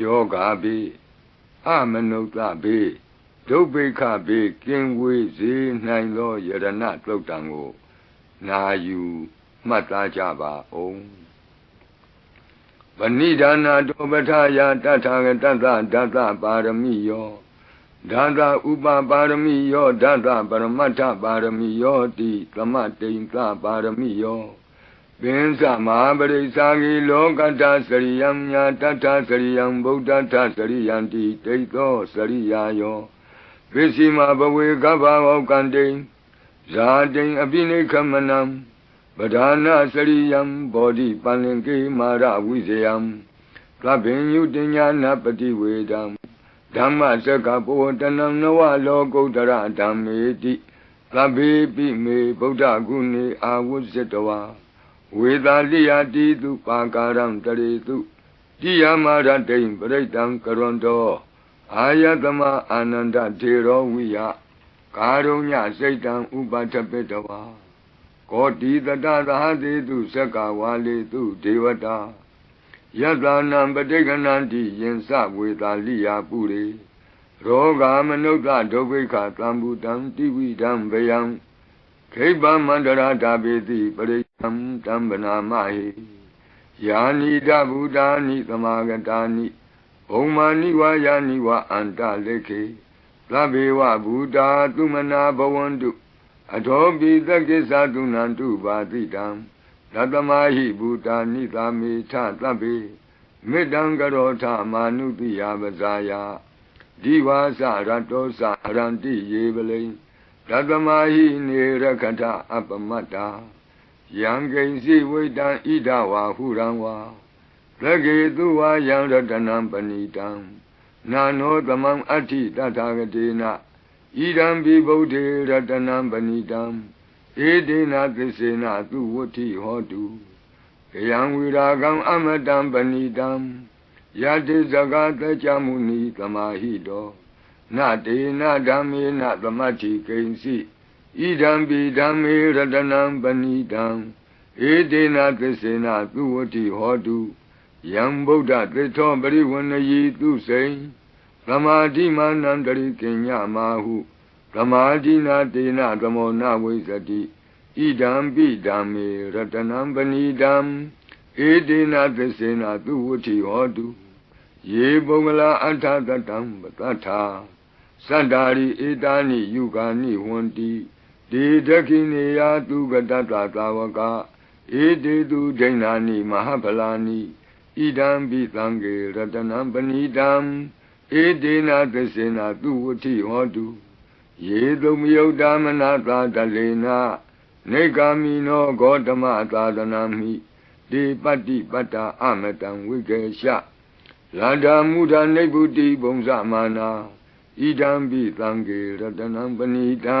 ယောဂါဘေးအမနုဿဘေးဒုဗ္ဗိခဘေးကင်းဝေးစေနိုင်သောယရဏသုတ်တံကိုနာယူမှတ်သားကြပါအောင်ဗဏိဒါနာတောပထယာတထာဂတတဒတပါရမိယောဒါသဥပပါရမိယောဒါသပရမတ္ထပါရမိယောတိသမတိန်သပါရမိယော ပင်စမဟာပရိစ္ဆာဂီလောကတ္တစရိယံညာတတ္ထစရိယံဗုဒ္ဓတ္ထစရိယံတိတိသောစရိယာယောပစ္စည်းမဘဝေကဗ္ဗဝကံတိဇာတိအပိနိခမနံပဓာနာစရိယံဘောဓိပန္လင်ကေမာရဝိဇယံသဗ္ဗညုတညာနာပတိဝေဒံဓမ္မစကဘောတနံနဝလောကုတ္တရဓမ္မေတိသဗ္ဗေပိမေဗုဒ္ဓဂုဏေအာဝုဇ္ဇတဝါ ဝေသာလိယတိတုပါကာရံတရေတုတိယမာရတိံပရိတံကရွန်တောအာယတမအာနန္ဒထေရောဝိယကာရုညစိတ်တံဥပထပိတဝါကောတိတတသဟတိတုသက္ကဝါလေတုဒေဝတာယတနံပဋိကဏန္တိယင်စဝေသာလိယပုရိရောဂာမနုဿဒုဗ္ဗိခသံဘူတံတိဝိတံဗယံခိဗ္ဗမန္တရာတာပေတိပရိ ယံတံဗနာမဟိယာနိတဗုဒ္ဓာနိသမာဂတာနိဘုံမာနိဝါယာနိဝါအန္တလေခေသဗ္ဗေဝဗုဒ္ဓာသုမနာဘဝန္တုအထောပိသကိသသုနန္တုပါတိတံသတ္တမဟိဘူတာနိသာမေထသဗ္ဗေမေတ္တံကရောထမာနုတိယပဇာယဒီဝါစရတောစရန္တိယေပလိသတ္တမဟိနေရခထအပမတ္တာ ယံကိဉ္စီဝိတံဣဒဝါဟုရံဝါသကေသူဝါယံရတနံပဏိတံနာနောသမံအဋ္ဌိတထာဂတေနဣဒံပိဗုဒ္ဓေရတနံပဏိတံဧတေနသစ္စေနသူဝဋ္ဌိဟောတုကယံဝိရာကံအမတံပဏိတံယတိဇဂတကြမုနိသမာဟိတောနတေနဓမ္မေနသမတ္ထိကိဉ္စီ ဣဒံပိဓမ္မေရတနံပဏိတံဧတေနသစ္စေနသူဝဋ္ဌိဟောတုယံဗုဒ္ဓသစ္ထောပရိဝဏယီသူစိံသမာဓိမာနန္တရိကညမာဟုသမာဓိနာတေနသမောနဝိသတိဣဒံပိဓမ္မေရတနံပဏိတံဧတေနသစ္စေနသူဝဋ္ဌိဟောတုယေပုဂ္ဂလာအထသတံပတ္ထာသတ္တာရိဧတာနိယုဂာနိဝန္တိ ဒေဒခိနေယသူကတတသာဝကဧတေသူဒိဏာနိမဟာဗလာနိဣဒံပိသံဃေရတနံပဏိတံဧတေနသစ္စေနသူဝဋ္ဌိဟောတုယေတုမယုတ်တမနာသာတလေနာနေဂာမိနောဂေါတမသာသနာမိဒီပတ္တိပတ္တာအမတံဝိကေရှလန္ဒာမုဒနိဗ္ဗုတိဘုံဇမာနာဣဒံပိသံဃေရတနံပဏိတံ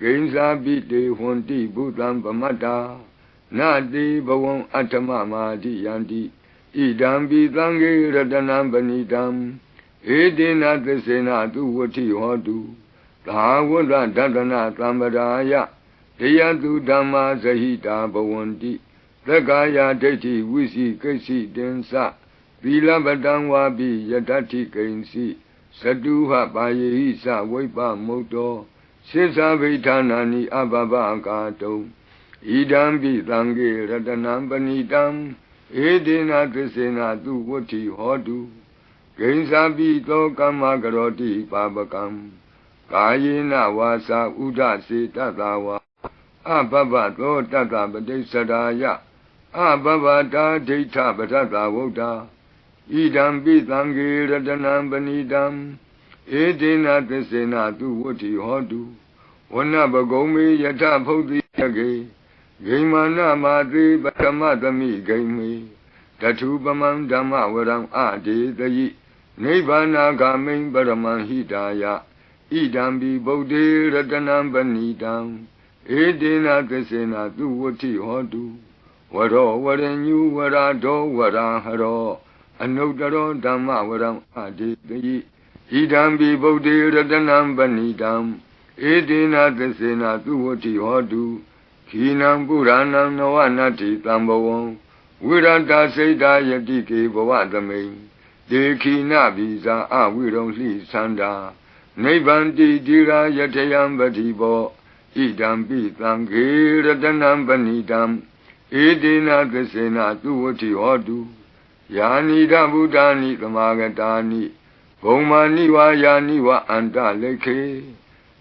ဂိဉ္စာပိတေဟွန်တိဘုသံပမတ္တာနာတိဘဝံအတ္တမမာတိယန္တိဣဒံပိသံဃေရတနံပဏိတံဧတေနသစ္စေနသူဝဋ္ဌိဟောတုသာဝတ္တဒတနာသံပရာယတရားသူဓမ္မာဇဟိတာဘဝန္တိသက္ကာယဒိဋ္ဌိဝိစီကိစ္စိတင်္စသီလပတံဝါပိယတ္တိကိဉ္စီသတုဟပါယေဟိသဝိပမုတ်တော စိသဗိဌာနာနိအဘဘကာတုံဣဒံပိသံဃေရတနံပဏိတံဧတေနသစ္စေနသူဝဋ္ဌိဟောတုဂိဉ္စာပိသောကမ္မကရောတိပါပကံကာယေနဝါစာဥဒစေတတဝါအဘဘသောတတပတိစ္ဆရာယအဘဘတာဒိဋ္ဌပထသဝုဒ္ဓဣဒံပိသံဃေရတနံပဏိတံ ဧတေနသစ္စေနသူဝဋ္ဌိဟောတုဝနပဂုံမေယထဖုတ်တိယကေဂိမာနမာတိပထမသမိဂိမေတထုပမံဓမ္မဝရံအဒေတယိနိဗ္ဗာနာဂမိံပရမံဟိတာယဣဒံဘိဗုဒ္ဓေရတနံပဏိတံဧတေနသစ္စေနသူဝတိဟောတုဝရောဝရညုဝရဒောဝရဟရောအနုတ္တရောဓမ္မဝရံအဒေတယိ ဣဒံဘိဗုဒ္ဓေရတနံပဏိတံဧတေနသစ္စေနသူဝတိဟောတုခိနံပုရဏံနဝနတ္တိတံဘဝံဝိရတစိတ်တာယတိကေဘဝသမိန်ဒေခိနဘိဇာအဝိရုံလှိသန္တာနိဗ္ဗန္တိတိရာယထယံပတိဘောဣဒံပိသံဃေရတနံပဏိတံဧတေနသစ္စေနသူဝတိဟောတုယာနိဒဗုဒ္ဓာနိသမာဂတာနိ ဘုံမာနိဝါယာနိဝအန္တလိခေ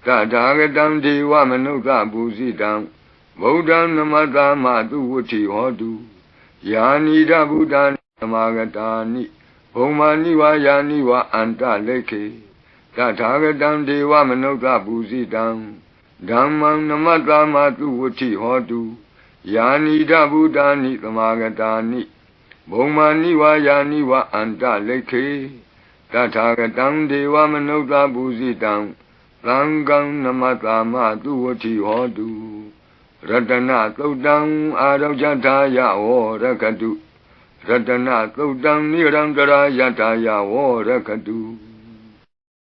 တထာဂတံဒေဝမနုဿပူဇိတံဗုဒ္ဓံနမတာမသူဝတိဟောတုယာနိဒဗုဒ္ဓာနိသမာဂတာနိဘုံမာနိဝါယာနိဝအန္တလိခေတထာဂတံဒေဝမနုဿပူဇိတံဓမ္မံနမတာမသူဝတိဟောတုယာနိဒဗုဒ္ဓာနိသမာဂတာနိဘုံမာနိဝါယာနိဝအန္တလိခေ တထာဂတံဒေဝမနုဿပူဇိတံသံဃံနမတာမသူဝတိဟောတုရတနာသုတ်တံအာရောဇထာယဝရကတုရတနာသုတ်တံနိရံတရာယထာယဝရကတု